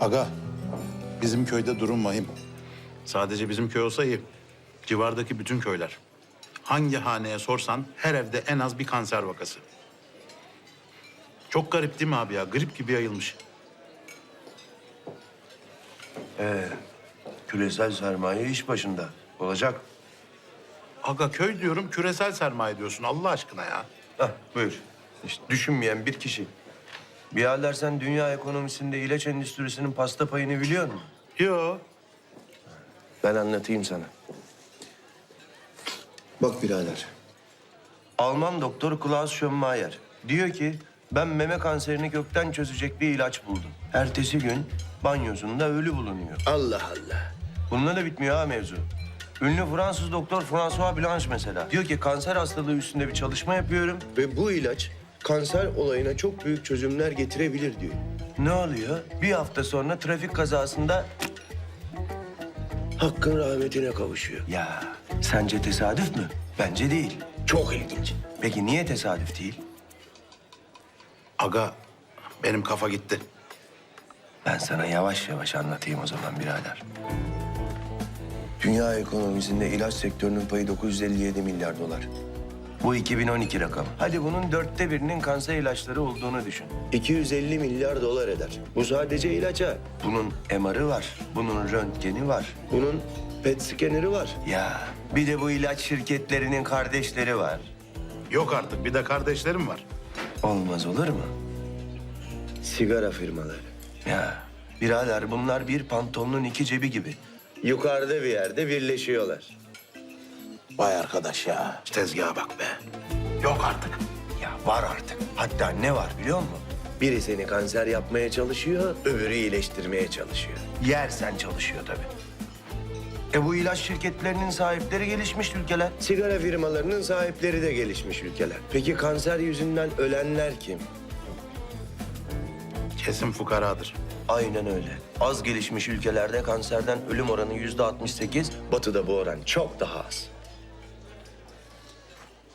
Aga, bizim köyde durum vahim. Sadece bizim köy olsa iyi. Civardaki bütün köyler. Hangi haneye sorsan her evde en az bir kanser vakası. Çok garip değil mi abi ya? Grip gibi yayılmış. Ee, küresel sermaye iş başında. Olacak. Aga köy diyorum küresel sermaye diyorsun Allah aşkına ya. Hah, buyur. İşte düşünmeyen bir kişi. Birader sen dünya ekonomisinde ilaç endüstrisinin pasta payını biliyor musun? Yo. Ben anlatayım sana. Bak birader. Alman doktor Klaus Schönmeier diyor ki ben meme kanserini kökten çözecek bir ilaç buldum. Ertesi gün banyosunda ölü bulunuyor. Allah Allah. Bununla da bitmiyor ha mevzu. Ünlü Fransız doktor François Blanche mesela. Diyor ki kanser hastalığı üstünde bir çalışma yapıyorum. Ve bu ilaç kanser olayına çok büyük çözümler getirebilir diyor. Ne oluyor? Bir hafta sonra trafik kazasında... Hakkın rahmetine kavuşuyor. Ya sence tesadüf mü? Bence değil. Çok ilginç. Peki niye tesadüf değil? Aga benim kafa gitti. Ben sana yavaş yavaş anlatayım o zaman birader. Dünya ekonomisinde ilaç sektörünün payı 957 milyar dolar. Bu 2012 rakamı. Hadi bunun dörtte birinin kanser ilaçları olduğunu düşün. 250 milyar dolar eder. Bu sadece ilaça. Bunun MR'ı var, bunun röntgeni var. Bunun PET skeneri var. Ya bir de bu ilaç şirketlerinin kardeşleri var. Yok artık bir de kardeşlerim var. Olmaz olur mu? Sigara firmaları. Ya birader bunlar bir pantolonun iki cebi gibi. Yukarıda bir yerde birleşiyorlar. Vay arkadaş ya. Tezgaha bak be. Yok artık. Ya var artık. Hatta ne var biliyor musun? Biri seni kanser yapmaya çalışıyor, öbürü iyileştirmeye çalışıyor. Yersen çalışıyor tabii. E bu ilaç şirketlerinin sahipleri gelişmiş ülkeler. Sigara firmalarının sahipleri de gelişmiş ülkeler. Peki kanser yüzünden ölenler kim? Kesin fukaradır. Aynen öyle. Az gelişmiş ülkelerde kanserden ölüm oranı yüzde 68. Batı'da bu oran çok daha az.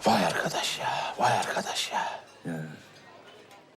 Vay arkadaş ya, vay arkadaş ya. Ya,